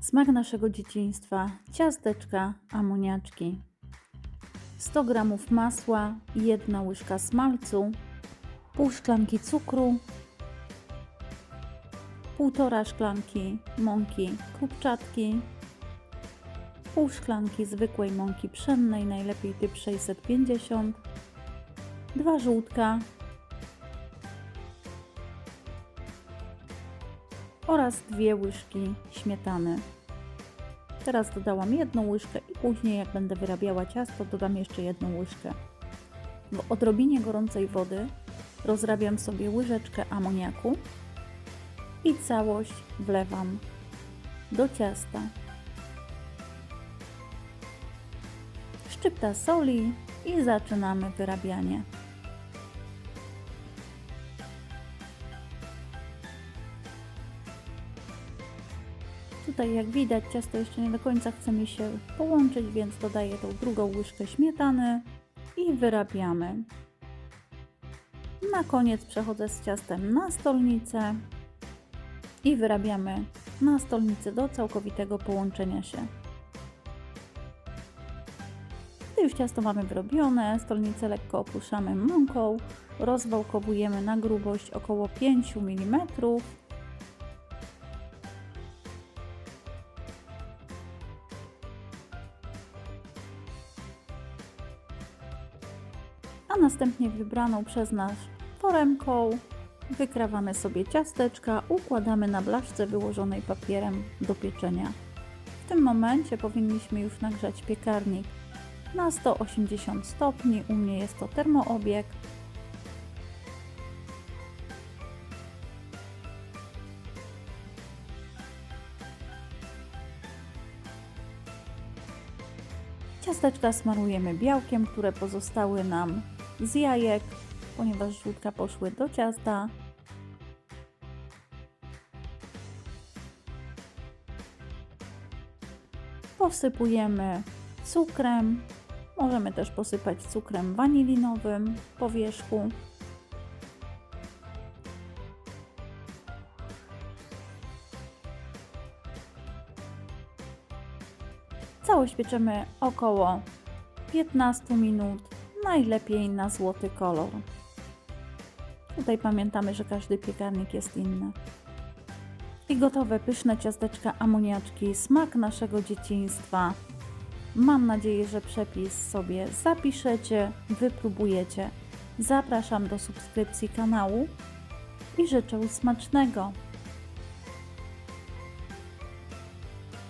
Smak naszego dzieciństwa, ciasteczka, amoniaczki. 100 g masła, jedna łyżka smalcu, pół szklanki cukru, półtora szklanki mąki krupczatki, pół szklanki zwykłej mąki pszennej, najlepiej typ 650, dwa żółtka oraz dwie łyżki śmietany. Teraz dodałam jedną łyżkę i później jak będę wyrabiała ciasto dodam jeszcze jedną łyżkę. W odrobinie gorącej wody rozrabiam sobie łyżeczkę amoniaku i całość wlewam do ciasta. Szczypta soli i zaczynamy wyrabianie. Tutaj jak widać ciasto jeszcze nie do końca chce mi się połączyć, więc dodaję tą drugą łyżkę śmietany i wyrabiamy. Na koniec przechodzę z ciastem na stolnicę i wyrabiamy na stolnicy do całkowitego połączenia się. Gdy już ciasto mamy wyrobione, stolnicę lekko opuszczamy mąką, rozwałkowujemy na grubość około 5 mm a następnie wybraną przez nas foremką wykrawamy sobie ciasteczka, układamy na blaszce wyłożonej papierem do pieczenia. W tym momencie powinniśmy już nagrzać piekarnik na 180 stopni, u mnie jest to termoobieg. Ciasteczka smarujemy białkiem, które pozostały nam z jajek, ponieważ żółtka poszły do ciasta. Posypujemy cukrem. Możemy też posypać cukrem wanilinowym po wierzchu. Całość pieczemy około 15 minut, najlepiej na złoty kolor. Tutaj pamiętamy, że każdy piekarnik jest inny. I gotowe pyszne ciasteczka amoniaczki, smak naszego dzieciństwa. Mam nadzieję, że przepis sobie zapiszecie, wypróbujecie. Zapraszam do subskrypcji kanału i życzę smacznego.